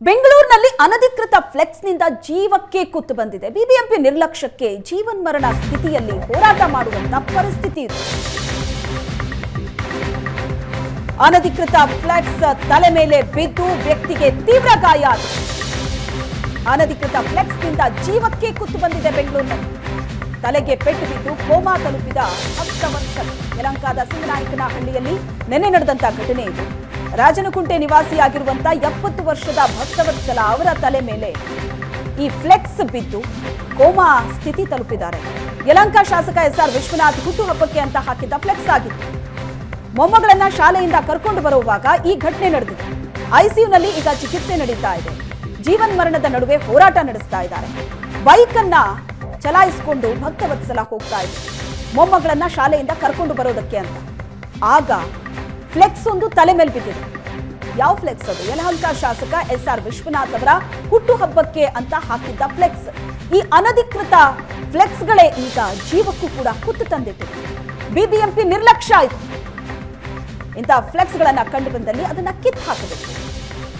ಬೆಂಗಳೂರಿನಲ್ಲಿ ಅನಧಿಕೃತ ಫ್ಲೆಕ್ಸ್ನಿಂದ ಜೀವಕ್ಕೆ ಕುತ್ತು ಬಂದಿದೆ. ಬಿಬಿಎಂಪಿ ನಿರ್ಲಕ್ಷ್ಯಕ್ಕೆ ಜೀವನ್ಮರಣ ಸ್ಥಿತಿಯಲ್ಲಿ ಹೋರಾಟ ಮಾಡುವಂತ ಪರಿಸ್ಥಿತಿ ಇದೆ. ಅನಧಿಕೃತ ಫ್ಲೆಕ್ಸ್ ತಲೆ ಮೇಲೆ ಬಿದ್ದು ವ್ಯಕ್ತಿಗೆ ತೀವ್ರ ಗಾಯ ಅನಧಿಕೃತ ಫ್ಲೆಕ್ಸ್ನಿಂದ ಜೀವಕ್ಕೆ ಕುತ್ತು ಬಂದಿದೆ ಬೆಂಗಳೂರಿನಲ್ಲಿ. ತಲೆಗೆ ಪೆಟ್ಟು ಬಿದ್ದು ಕೋಮಾ ತಲುಪಿದ ಭಕ್ತವತ್ಸಲ ಯಲಂಕಾದ ಸಿಂಗನಾಯಕನಹಳ್ಳಿಯಲ್ಲಿ ನಿನ್ನೆ ನಡೆದಂತಹ ಘಟನೆ ಇದು. ರಾಜನಕುಂಟೆ ನಿವಾಸಿಯಾಗಿರುವಂತಹ ಎಪ್ಪತ್ತು ವರ್ಷದ ಭಕ್ತವತ್ಸಲ ಅವರ ತಲೆ ಮೇಲೆ ಈ ಫ್ಲೆಕ್ಸ್ ಬಿದ್ದು ಕೋಮಾ ಸ್ಥಿತಿ ತಲುಪಿದ್ದಾರೆ. ಯಲಂಕ ಶಾಸಕ ಎಸ್ ಆರ್ ವಿಶ್ವನಾಥ್ ಹುಟ್ಟುಹಬ್ಬಕ್ಕೆ ಅಂತ ಹಾಕಿದ್ದ ಫ್ಲೆಕ್ಸ್ ಆಗಿತ್ತು. ಮೊಮ್ಮಗಳನ್ನ ಶಾಲೆಯಿಂದ ಕರ್ಕೊಂಡು ಬರುವಾಗ ಈ ಘಟನೆ ನಡೆದಿದೆ. ಐಸಿಯುನಲ್ಲಿ ಈಗ ಚಿಕಿತ್ಸೆ ನಡೀತಾ ಇದೆ. ಜೀವನ್ ಮರಣದ ನಡುವೆ ಹೋರಾಟ ನಡೆಸ್ತಾ ಇದ್ದಾರೆ. ಬೈಕ್ ಅನ್ನ ಚಲಾಯಿಸಿಕೊಂಡು ಭಕ್ತವತ್ಸಲ ಹೋಗ್ತಾ ಇದ್ರು ಮೊಮ್ಮಗಳನ್ನ ಶಾಲೆಯಿಂದ ಕರ್ಕೊಂಡು ಬರೋದಕ್ಕೆ ಅಂತ. ಆಗ ಫ್ಲೆಕ್ಸ್ ಒಂದು ತಲೆ ಮೇಲೆ ಬಿದ್ದಿದೆ. ಯಾವ ಫ್ಲೆಕ್ಸ್ ಅದು? ಯಲಹಂಕ ಶಾಸಕ ಎಸ್ ಆರ್ ವಿಶ್ವನಾಥ್ ಅವರ ಹುಟ್ಟುಹಬ್ಬಕ್ಕೆ ಅಂತ ಹಾಕಿದ್ದ ಫ್ಲೆಕ್ಸ್. ಈ ಅನಧಿಕೃತ ಫ್ಲೆಕ್ಸ್ಗಳೇ ಈಗ ಜೀವಕ್ಕೂ ಕೂಡ ಕುತ್ತು ತಂದಿಟ್ಟಿದೆ. ಬಿಬಿಎಂಪಿ ನಿರ್ಲಕ್ಷ್ಯ ಆಯಿತು. ಇಂಥ ಫ್ಲೆಕ್ಸ್ಗಳನ್ನ ಕಂಡು ಬಂದಲ್ಲಿ ಅದನ್ನ ಕಿತ್ತು ಹಾಕಬೇಕು.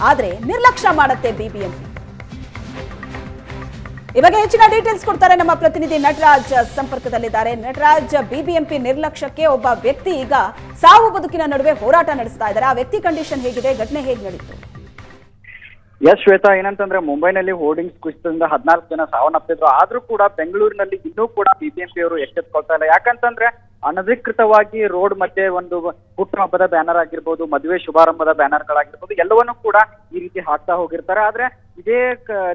ಆದರೆ ನಿರ್ಲಕ್ಷ್ಯ ಮಾಡುತ್ತೆ ಬಿಬಿಎಂಪಿ. ಇವಾಗ ಹೆಚ್ಚಿನ ಡೀಟೇಲ್ಸ್ ಕೊಡ್ತಾರೆ ನಮ್ಮ ಪ್ರತಿನಿಧಿ ನಟರಾಜ್ ಸಂಪರ್ಕದಲ್ಲಿದ್ದಾರೆ. ನಟರಾಜ್ ಬಿಬಿಎಂಪಿ ನಿರ್ಲಕ್ಷ್ಯಕ್ಕೆ ಒಬ್ಬ ವ್ಯಕ್ತಿ ಈಗ ಸಾವು ಬದುಕಿನ ನಡುವೆ ಹೋರಾಟ ನಡೆಸ್ತಾ ಇದ್ದಾರೆ. ಆ ವ್ಯಕ್ತಿ ಕಂಡೀಷನ್ ಹೇಗಿದೆ? ಘಟನೆ ಹೇಗೆ ನಡೀತು? ಎಸ್ ಶ್ವೇತಾ, ಏನಂತಂದ್ರೆ ಮುಂಬೈನಲ್ಲಿ ಹೋರ್ಡಿಂಗ್ಸ್ ಕುಸಿತದಿಂದ ಹದಿನಾಲ್ಕು ಜನ ಸಾವನ್ನಪ್ಪಿದ್ರು ಆದ್ರೂ ಕೂಡ ಬೆಂಗಳೂರಿನಲ್ಲಿ ಇನ್ನೂ ಕೂಡ ಬಿಬಿಎಂಪಿ ಅವರು ಎಚ್ಚೆತ್ಕೊಳ್ತಾ ಇಲ್ಲ. ಯಾಕಂತಂದ್ರೆ ಅನಧಿಕೃತವಾಗಿ ರೋಡ್ ಮಧ್ಯೆ ಒಂದು ಹುಟ್ಟುಹಬ್ಬದ ಬ್ಯಾನರ್ ಆಗಿರ್ಬೋದು, ಮದುವೆ ಶುಭಾರಂಭದ ಬ್ಯಾನರ್ಗಳಾಗಿರ್ಬೋದು ಎಲ್ಲವನ್ನೂ ಕೂಡ ಈ ರೀತಿ ಹಾಕ್ತಾ ಹೋಗಿರ್ತಾರೆ. ಆದ್ರೆ ಇದೇ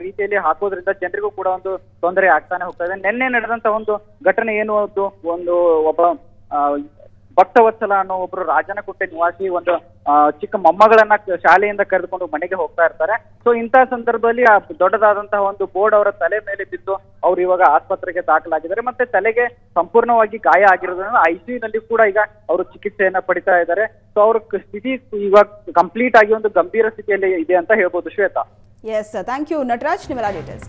ರೀತಿಯಲ್ಲಿ ಹಾಕೋದ್ರಿಂದ ಜನರಿಗೂ ಕೂಡ ಒಂದು ತೊಂದರೆ ಆಗ್ತಾನೆ ಹೋಗ್ತಾ ಇದೆ. ನಿನ್ನೆ ನಡೆದಂತ ಒಂದು ಘಟನೆ ಏನು ಒಂದು ಒಬ್ಬ ಭಕ್ತವತ್ಸಲ ಅನ್ನೋ ಒಬ್ರು ರಾಜನಕುಟ್ಟೆ ನಿವಾಸಿ ಒಂದು ಚಿಕ್ಕ ಮೊಮ್ಮಗಳನ್ನ ಶಾಲೆಯಿಂದ ಕರೆದುಕೊಂಡು ಮನೆಗೆ ಹೋಗ್ತಾ ಇರ್ತಾರೆ. ಸೊ ಇಂತಹ ಸಂದರ್ಭದಲ್ಲಿ ಆ ದೊಡ್ಡದಾದಂತಹ ಒಂದು ಬೋರ್ಡ್ ಅವರ ತಲೆ ಮೇಲೆ ಬಿದ್ದು ಅವ್ರು ಇವಾಗ ಆಸ್ಪತ್ರೆಗೆ ದಾಖಲಾಗಿದ್ದಾರೆ. ಮತ್ತೆ ತಲೆಗೆ ಸಂಪೂರ್ಣವಾಗಿ ಗಾಯ ಆಗಿರೋದ್ರಿಂದ ಐಸಿಯು ನಲ್ಲಿ ಕೂಡ ಈಗ ಅವರು ಚಿಕಿತ್ಸೆಯನ್ನ ಪಡಿತಾ ಇದ್ದಾರೆ. ಸೊ ಅವ್ರ ಸ್ಥಿತಿ ಇವಾಗ ಕಂಪ್ಲೀಟ್ ಆಗಿ ಒಂದು ಗಂಭೀರ ಸ್ಥಿತಿಯಲ್ಲಿ ಇದೆ ಅಂತ ಹೇಳ್ಬೋದು Shweta. Yes thank you Nataraj details